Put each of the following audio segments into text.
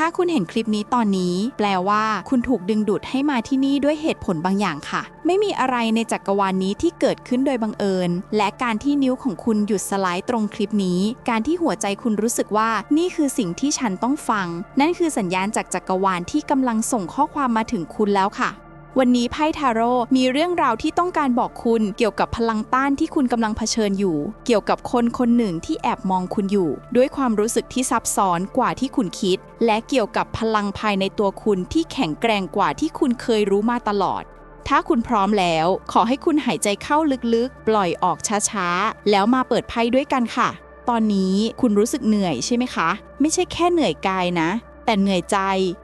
ถ้าคุณเห็นคลิปนี้ตอนนี้ แปลว่า คุณถูกดึงดูดให้มาที่นี่ด้วยเหตุผลบางอย่างค่ะ ไม่มีอะไรในจักรวาลนี้ที่เกิดขึ้นโดยบังเอิญ และการที่นิ้วของคุณหยุดสไลด์ตรงคลิปนี้ การที่หัวใจคุณรู้สึกว่านี่คือสิ่งที่ฉันต้องฟัง นั่นคือสัญญาณจากจักรวาลที่กำลังส่งข้อความมาถึงคุณแล้วค่ะ วันนี้ไพ่ทาโร่มีเรื่องราวที่ต้องการบอกคุณเกี่ยวกับพลังต้านที่คุณกำลังเผชิญอยู่ เกี่ยวกับคนคนหนึ่งที่แอบมองคุณอยู่ ด้วยความรู้สึกที่ซับซ้อนกว่าที่คุณคิด และเกี่ยวกับพลังภายในตัวคุณที่แข็งแกร่งกว่าที่คุณเคยรู้มาตลอด ถ้าคุณพร้อมแล้ว ขอให้คุณหายใจเข้าลึกๆ ปล่อยออกช้าๆ แล้วมาเปิดไพ่ด้วยกันค่ะ ตอนนี้คุณรู้สึกเหนื่อยใช่ไหมคะ ไม่ใช่แค่เหนื่อยกายนะ แต่เหนื่อยใจ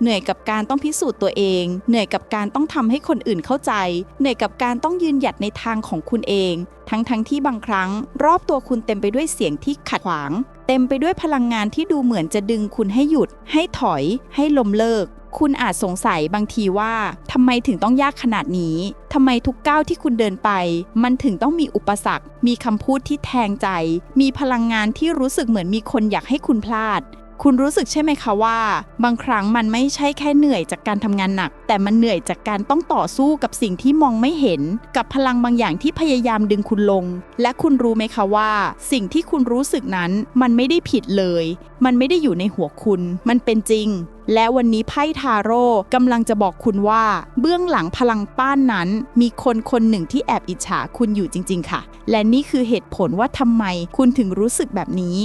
เหนื่อยกับการต้องพิสูจน์ตัวเอง เหนื่อยกับการต้องทำให้คนอื่นเข้าใจ เหนื่อยกับการต้องยืนหยัดในทางของคุณเอง ทั้งๆทที่บางครั้ง รอบตัวคุณเต็มไปด้วยเสียงที่ขัดขวาง เต็มไปด้วยพลังงานที่ดูเหมือนจะดึงคุณให้หยุด ให้ถอย ให้ลมเลิกคุณอาจสงสัยบางทีว่าทำไมถึงต้องยากขนาดนี้ทำไมทุกก้าวที่คุณเดินไป มันถึงต้องมีอุปสรรค มีคำพูดที่แทงใจ มีพลังงานที่รู้สึกเหมือนมีคนอยากให้คุณพลาด คุณรู้สึกใช่ไหมคะว่า บางครั้งมันไม่ใช่แค่เหนื่อยจากการทำงานหนัก แต่มันเหนื่อยจากการต้องต่อสู้กับสิ่งที่มองไม่เห็น กับพลังบางอย่างที่พยายามดึงคุณลง และคุณรู้ไหมคะว่า สิ่งที่คุณรู้สึกนั้นมันไม่ได้ผิดเลย มันไม่ได้อยู่ในหัวคุณ มันเป็นจริงและวันนี้ไพ่ทาโร่กำลังจะบอกคุณว่า เบื้องหลังพลังป้านนั้น มีคนคนหนึ่งที่แอบอิจฉาคุณอยู่จริง ๆ ค่ะ และนี่คือเหตุผลว่าทำไมคุณถึงรู้สึกแบบนี้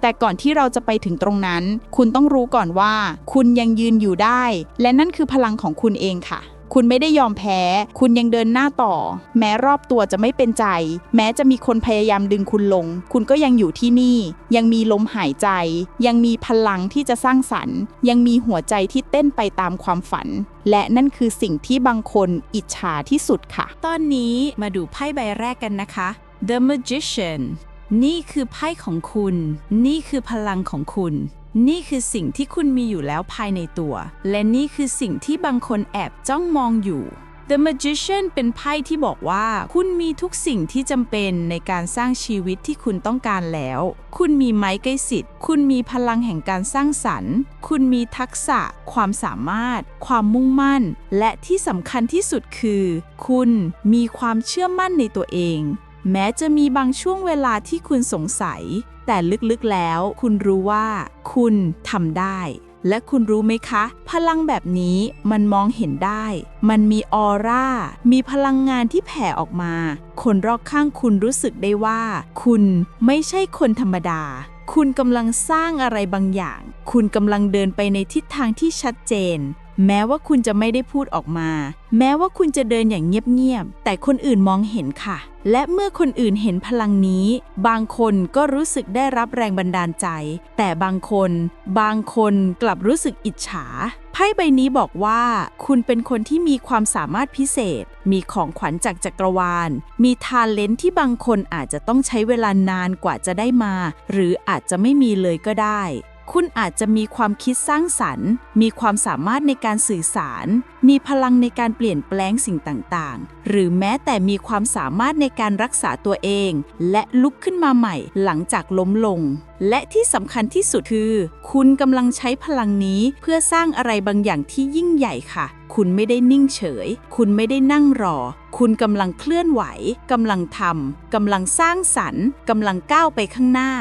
แต่ก่อนที่เราจะไปถึงตรงนั้น คุณต้องรู้ก่อนว่า คุณยังยืนอยู่ได้ และนั่นคือพลังของคุณเองค่ะคุณไม่ได้ยอมแพ้ คุณยังเดินหน้าต่อ แม้รอบตัวจะไม่เป็นใจ แม้จะมีคนพยายามดึงคุณลง คุณก็ยังอยู่ที่นี่ ยังมีลมหายใจ ยังมีพลังที่จะสร้างสรรค์ ยังมีหัวใจที่เต้นไปตามความฝัน และนั่นคือสิ่งที่บางคนอิจฉาที่สุดค่ะ ตอนนี้มาดูไพ่ใบแรกกันนะคะ The Magician นี่คือไพ่ของคุณ นี่คือพลังของคุณ นี่คือสิ่งที่คุณมีอยู่แล้วภายในตัว และนี่คือสิ่งที่บางคนแอบจ้องมองอยู่ The Magician เป็นไพ่ที่บอกว่า คุณมีทุกสิ่งที่จำเป็นในการสร้างชีวิตที่คุณต้องการแล้ว คุณมีไม้ใกล้สิทธิ์ คุณมีพลังแห่งการสร้างสรรค์ คุณมีทักษะ ความสามารถ ความมุ่งมั่น และที่สำคัญที่สุดคือ คุณมีความเชื่อมั่นในตัวเอง แม้จะมีบางช่วงเวลาที่คุณสงสัย แต่ลึกๆแล้ว คุณรู้ว่า คุณทำได้ และคุณรู้ไหมคะ พลังแบบนี้มันมองเห็นได้ มันมีออร่า มีพลังงานที่แผ่ออกมา คนรอบข้างคุณรู้สึกได้ว่า คุณไม่ใช่คนธรรมดา คุณกำลังสร้างอะไรบางอย่าง คุณกำลังเดินไปในทิศทางที่ชัดเจน แม้ว่าคุณจะไม่ได้พูดออกมา แม้ว่าคุณจะเดินอย่างเงียบๆ แต่คนอื่นมองเห็นค่ะ และเมื่อคนอื่นเห็นพลังนี้ บางคนก็รู้สึกได้รับแรงบันดาลใจ แต่บางคน บางคนกลับรู้สึกอิจฉา ไพ่ใบนี้บอกว่า คุณเป็นคนที่มีความสามารถพิเศษ มีของขวัญจากจักรวาล มีทาเลนที่บางคนอาจจะต้องใช้เวลานานกว่าจะได้มา หรืออาจจะไม่มีเลยก็ได้ คุณอาจจะมีความคิดสร้างสรรค์ มีความสามารถในการสื่อสาร มีพลังในการเปลี่ยนแปลงสิ่งต่างๆ หรือแม้แต่มีความสามารถในการรักษาตัวเอง และลุกขึ้นมาใหม่หลังจากล้มลง และที่สำคัญที่สุดคือ คุณกำลังใช้พลังนี้เพื่อสร้างอะไรบางอย่างที่ยิ่งใหญ่ค่ะ คุณไม่ได้นิ่งเฉย คุณไม่ได้นั่งรอ คุณกำลังเคลื่อนไหวกำลังทำกำลังสร้างสรรค์กำลังก้าวไปข้างหน้า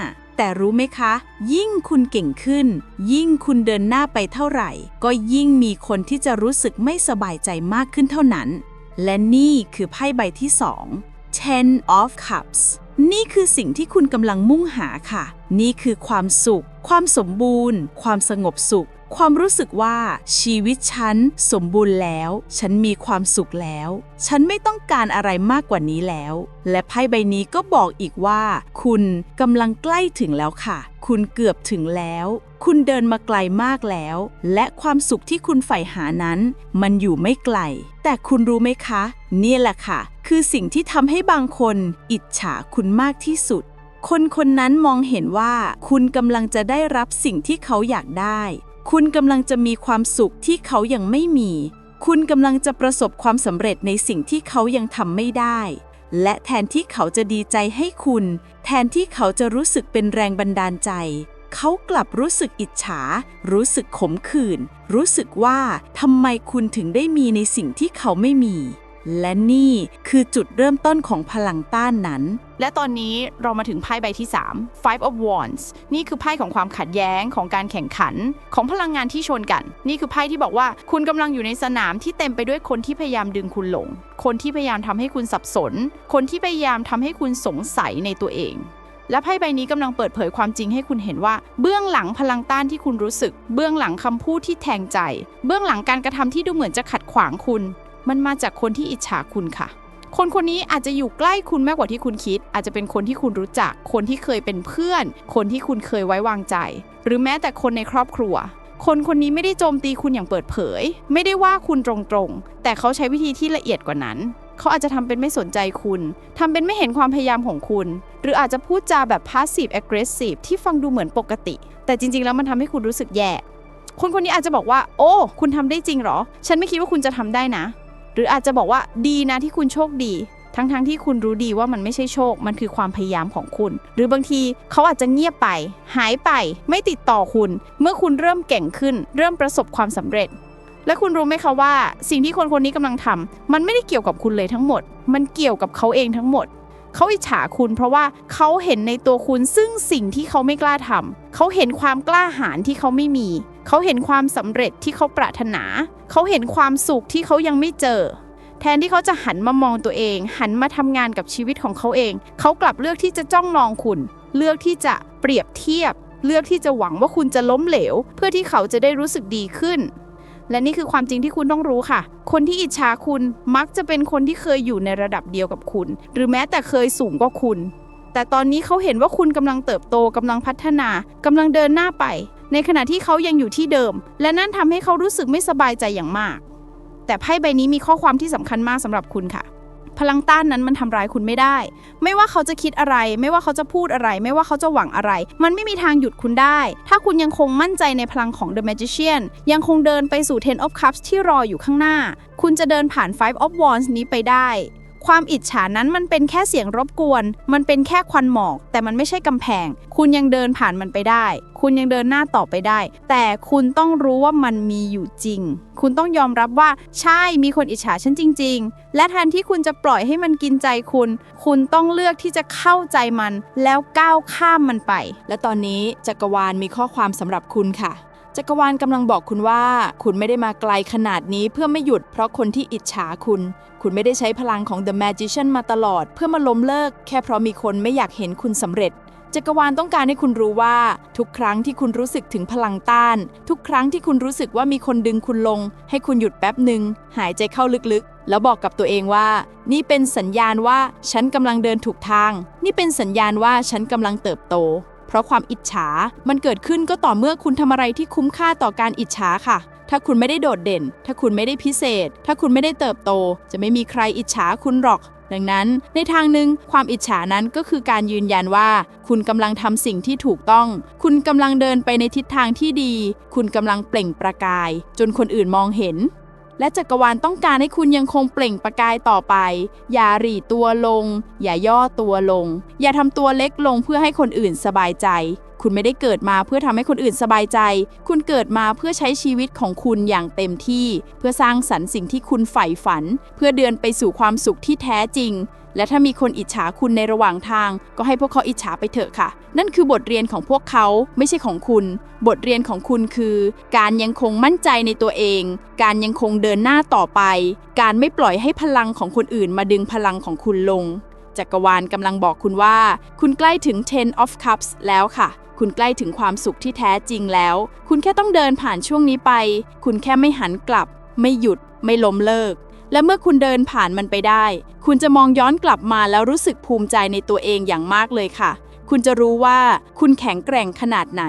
แต่รู้ไหมคะ ยิ่งคุณเก่งขึ้น ยิ่งคุณเดินหน้าไปเท่าไหร่ ก็ยิ่งมีคนที่จะรู้สึกไม่สบายใจมากขึ้นเท่านั้น และนี่คือไพ่ใบที่สอง Ten of Cups นี่คือสิ่งที่คุณกำลังมุ่งหาค่ะ นี่คือความสุข ความสมบูรณ์ ความสงบสุข ความรู้สึกว่าชีวิตฉันสมบูรณ์แล้ว ฉันมีความสุขแล้ว ฉันไม่ต้องการอะไรมากกว่านี้แล้ว และไพ่ใบนี้ก็บอกอีกว่า คุณกำลังใกล้ถึงแล้วค่ะ คุณเกือบถึงแล้ว คุณเดินมาไกลมากแล้ว และความสุขที่คุณใฝ่หานั้น มันอยู่ไม่ไกล แต่คุณรู้ไหมคะ นี่แหละค่ะ คือสิ่งที่ทำให้บางคน อิจฉาคุณมากที่สุดคนคนนั้นมองเห็นว่าคุณกำลังจะได้รับสิ่งที่เขาอยากได้ คุณกำลังจะมีความสุขที่เขายังไม่มี คุณกำลังจะประสบความสำเร็จในสิ่งที่เขายังทำไม่ได้ และแทนที่เขาจะดีใจให้คุณ แทนที่เขาจะรู้สึกเป็นแรงบันดาลใจ เขากลับรู้สึกอิจฉา รู้สึกขมขื่น รู้สึกว่าทำไมคุณถึงได้มีในสิ่งที่เขาไม่มี และนี่คือจุดเริ่มต้นของพลังต้านนั้น และตอนนี้เรามาถึงไพ่ใบที่ 3 Five of Wands นี่คือไพ่ของความขัดแย้งของการแข่งขัน ของพลังงานที่ชนกัน นี่คือไพ่ที่บอกว่า คุณกำลังอยู่ในสนามที่เต็มไปด้วยคนที่พยายามดึงคุณหลง คนที่พยายามทำให้คุณสับสน คนที่พยายามทำให้คุณสงสัยในตัวเอง และไพ่ใบนี้กำลังเปิดเผยความจริงให้คุณเห็นว่า เบื้องหลังพลังต้านที่คุณรู้สึก เบื้องหลังคำพูดที่แทงใจ เบื้องหลังการกระทำที่ดูเหมือนจะขัดขวางคุณ มันมาจากคนที่อิจฉาคุณค่ะ คนคนนี้อาจจะอยู่ใกล้คุณมากกว่าที่คุณคิด อาจจะเป็นคนที่คุณรู้จัก คนที่เคยเป็นเพื่อน คนที่คุณเคยไว้วางใจ หรือแม้แต่คนในครอบครัว คนคนนี้ไม่ได้โจมตีคุณอย่างเปิดเผย ไม่ได้ว่าคุณตรงๆ แต่เขาใช้วิธีที่ละเอียดกว่านั้นเขาอาจจะทำเป็นไม่สนใจคุณทำเป็นไม่เห็นความพยายามของคุณ หรืออาจจะพูดจาแบบ passive aggressive ที่ฟังดูเหมือนปกติ แต่จริง ๆ แล้วมันทำให้คุณรู้สึกแย่ คนคนนี้อาจจะบอกว่า โอ้ คุณทำได้จริงเหรอ ฉันไม่คิดว่าคุณจะทำได้นะ หรืออาจจะบอกว่าดีนะที่คุณโชคดี ทั้งๆทที่คุณรู้ดีว่ามันไม่ใช่โชค มันคือความพยายามของคุณ หรือบางทีเขาอาจจะเงียบไป หายไป ไม่ติดต่อคุณ เมื่อคุณเริ่มเก่งขึ้น เริ่มประสบความสำเร็จ และคุณรู้ไหมคะว่า สิ่งที่คนคนนี้กำลังทำมันไม่ได้เกี่ยวกับคุณเลยทั้งหมด มันเกี่ยวกับเขาเองทั้งหมดเขาอิจฉาคุณเพราะว่าเขาเห็นในตัวคุณซึ่งสิ่งที่เขาไม่กล้าทำเขาเห็นความกล้าหาญที่เขาไม่มี เขาเห็นความสำเร็จที่เขาปรารถนา เขาเห็นความสุขที่เขายังไม่เจอ แทนที่เขาจะหันมามองตัวเอง หันมาทำงานกับชีวิตของเขาเอง เขากลับเลือกที่จะจ้องมองคุณ เลือกที่จะเปรียบเทียบ เลือกที่จะหวังว่าคุณจะล้มเหลว เพื่อที่เขาจะได้รู้สึกดีขึ้น และนี่คือความจริงที่คุณต้องรู้ค่ะ คนที่อิจฉาคุณมักจะเป็นคนที่เคยอยู่ในระดับเดียวกับคุณ หรือแม้แต่เคยสูงกว่าคุณแต่ตอนนี้เขาเห็นว่าคุณกำลังเติบโตกำลังพัฒนากำลังเดินหน้าไป ในขณะที่เขายังอยู่ที่เดิม และนั่นทำให้เขารู้สึกไม่สบายใจอย่างมาก แต่ไพ่ใบนี้มีข้อความที่สำคัญมากสำหรับคุณค่ะ พลังต้านนั้นมันทำร้ายคุณไม่ได้ ไม่ว่าเขาจะคิดอะไร ไม่ว่าเขาจะพูดอะไร ไม่ว่าเขาจะหวังอะไร มันไม่มีทางหยุดคุณได้ ถ้าคุณยังคงมั่นใจในพลังของ The Magician ยังคงเดินไปสู่ Ten of Cups ที่รออยู่ข้างหน้า คุณจะเดินผ่าน Five of Wands นี้ไปได้ ความอิจฉานั้นมันเป็นแค่เสียงรบกวน มันเป็นแค่ควันหมอก แต่มันไม่ใช่กำแพง คุณยังเดินผ่านมันไปได้ คุณยังเดินหน้าต่อไปได้ แต่คุณต้องรู้ว่ามันมีอยู่จริง คุณต้องยอมรับว่าใช่มีคนอิจฉาฉันจริง ๆ และแทนที่คุณจะปล่อยให้มันกินใจคุณ คุณต้องเลือกที่จะเข้าใจมัน แล้วก้าวข้ามมันไป และตอนนี้จักรวาลมีข้อความสำหรับคุณค่ะ จักรวาลกำลังบอกคุณว่า คุณไม่ได้มาไกลขนาดนี้เพื่อไม่หยุดเพราะคนที่อิจฉาคุณ คุณไม่ได้ใช้พลังของ The Magician มาตลอด เพื่อมาล้มเลิก แค่เพราะมีคนไม่อยากเห็นคุณสำเร็จ จักรวาลต้องการให้คุณรู้ว่า ทุกครั้งที่คุณรู้สึกถึงพลังต้าน ทุกครั้งที่คุณรู้สึกว่ามีคนดึงคุณลง ให้คุณหยุดแป๊บหนึ่งหายใจเข้าลึกๆ แล้วบอกกับตัวเองว่า นี่เป็นสัญญาณว่าฉันกำลังเดินถูกทาง นี่เป็นสัญญาณว่าฉันกำลังเติบโต เพราะความอิจฉา มันเกิดขึ้นก็ต่อเมื่อคุณทำอะไรที่คุ้มค่าต่อการอิจฉาค่ะ ถ้าคุณไม่ได้โดดเด่น ถ้าคุณไม่ได้พิเศษ ถ้าคุณไม่ได้เติบโต จะไม่มีใครอิจฉาคุณหรอก ดังนั้น ในทางหนึ่งความอิจฉานั้นก็คือการยืนยันว่า คุณกำลังทำสิ่งที่ถูกต้อง คุณกำลังเดินไปในทิศทางที่ดี คุณกำลังเปล่งประกาย จนคนอื่นมองเห็น และจักรวาลต้องการให้คุณยังคงเปล่งประกายต่อไป อย่าหรี่ตัวลง อย่าย่อตัวลง อย่าทำตัวเล็กลงเพื่อให้คนอื่นสบายใจ คุณไม่ได้เกิดมาเพื่อทำให้คนอื่นสบายใจ คุณเกิดมาเพื่อใช้ชีวิตของคุณอย่างเต็มที่ เพื่อสร้างสรรค์สิ่งที่คุณใฝ่ฝัน เพื่อเดินไปสู่ความสุขที่แท้จริง และถ้ามีคนอิจฉาคุณในระหว่างทาง ก็ให้พวกเขาอิจฉาไปเถอะค่ะ นั่นคือบทเรียนของพวกเขาไม่ใช่ของคุณ บทเรียนของคุณคือ การยังคงมั่นใจในตัวเอง การยังคงเดินหน้าต่อไป การไม่ปล่อยให้พลังของคนอื่นมาดึงพลังของคุณลง จักรวาลกำลังบอกคุณว่า คุณใกล้ถึง Ten of Cups แล้วค่ะคุณใกล้ถึงความสุขที่แท้จริงแล้ว คุณแค่ต้องเดินผ่านช่วงนี้ไป คุณแค่ไม่หันกลับ ไม่หยุด ไม่ล้มเลิก และเมื่อคุณเดินผ่านมันไปได้ คุณจะมองย้อนกลับมาแล้วรู้สึกภูมิใจในตัวเองอย่างมากเลยค่ะ คุณจะรู้ว่าคุณแข็งแกร่งขนาดไหน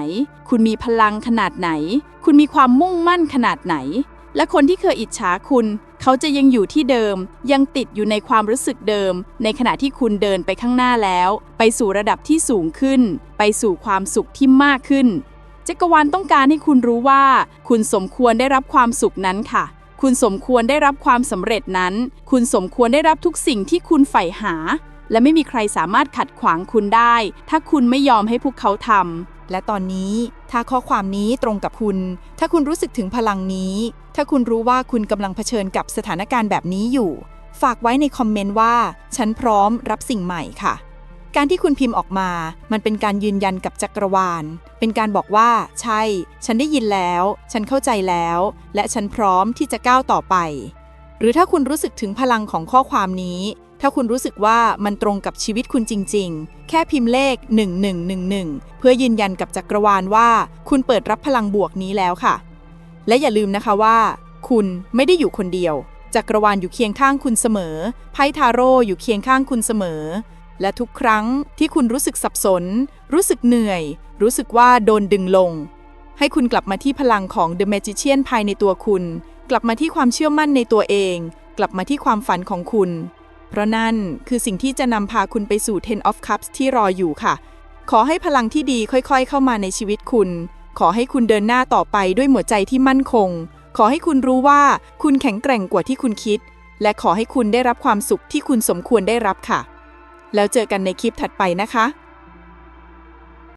คุณมีพลังขนาดไหน คุณมีความมุ่งมั่นขนาดไหน และคนที่เคยอิจฉาคุณ เขาจะยังอยู่ที่เดิม ยังติดอยู่ในความรู้สึกเดิม ในขณะที่คุณเดินไปข้างหน้าแล้ว ไปสู่ระดับที่สูงขึ้น ไปสู่ความสุขที่มากขึ้นจักรวาลต้องการให้คุณรู้ว่า คุณสมควรได้รับความสุขนั้นค่ะ คุณสมควรได้รับความสำเร็จนั้น คุณสมควรได้รับทุกสิ่งที่คุณใฝ่หา และไม่มีใครสามารถขัดขวางคุณได้ ถ้าคุณไม่ยอมให้พวกเขาทำ และตอนนี้ ถ้าข้อความนี้ตรงกับคุณ ถ้าคุณรู้สึกถึงพลังนี้ ถ้าคุณรู้ว่าคุณกำลังเผชิญกับสถานการณ์แบบนี้อยู่ ฝากไว้ในคอมเมนต์ว่า ฉันพร้อมรับสิ่งใหม่ค่ะ การที่คุณพิมพ์ออกมา มันเป็นการยืนยันกับจักรวาล เป็นการบอกว่า ใช่ ฉันได้ยินแล้ว ฉันเข้าใจแล้ว และฉันพร้อมที่จะก้าวต่อไป หรือถ้าคุณรู้สึกถึงพลังของข้อความนี้ ถ้าคุณรู้สึกว่ามันตรงกับชีวิตคุณจริง ๆ แค่พิมพ์เลข 1111 เพื่อยืนยันกับจักรวาลว่า คุณเปิดรับพลังบวกนี้แล้วค่ะ และอย่าลืมนะคะว่า คุณไม่ได้อยู่คนเดียวจักรวาลอยู่เคียงข้างคุณเสมอ ไพ่ทาโร่อยู่เคียงข้างคุณเสมอ และทุกครั้งที่คุณรู้สึกสับสน รู้สึกเหนื่อย รู้สึกว่าโดนดึงลง ให้คุณกลับมาที่พลังของ The Magician ภายในตัวคุณ กลับมาที่ความเชื่อมั่นในตัวเอง กลับมาที่ความฝันของคุณ เพราะนั่นคือสิ่งที่จะนำพาคุณไปสู่ Ten of Cups ที่รออยู่ค่ะ ขอให้พลังที่ดีค่อยๆ เข้ามาในชีวิตคุณ ขอให้คุณเดินหน้าต่อไปด้วยหัวใจที่มั่นคง ขอให้คุณรู้ว่าคุณแข็งแกร่งกว่าที่คุณคิด และขอให้คุณได้รับความสุขที่คุณสมควรได้รับค่ะ แล้วเจอกันในคลิปถัดไปนะคะ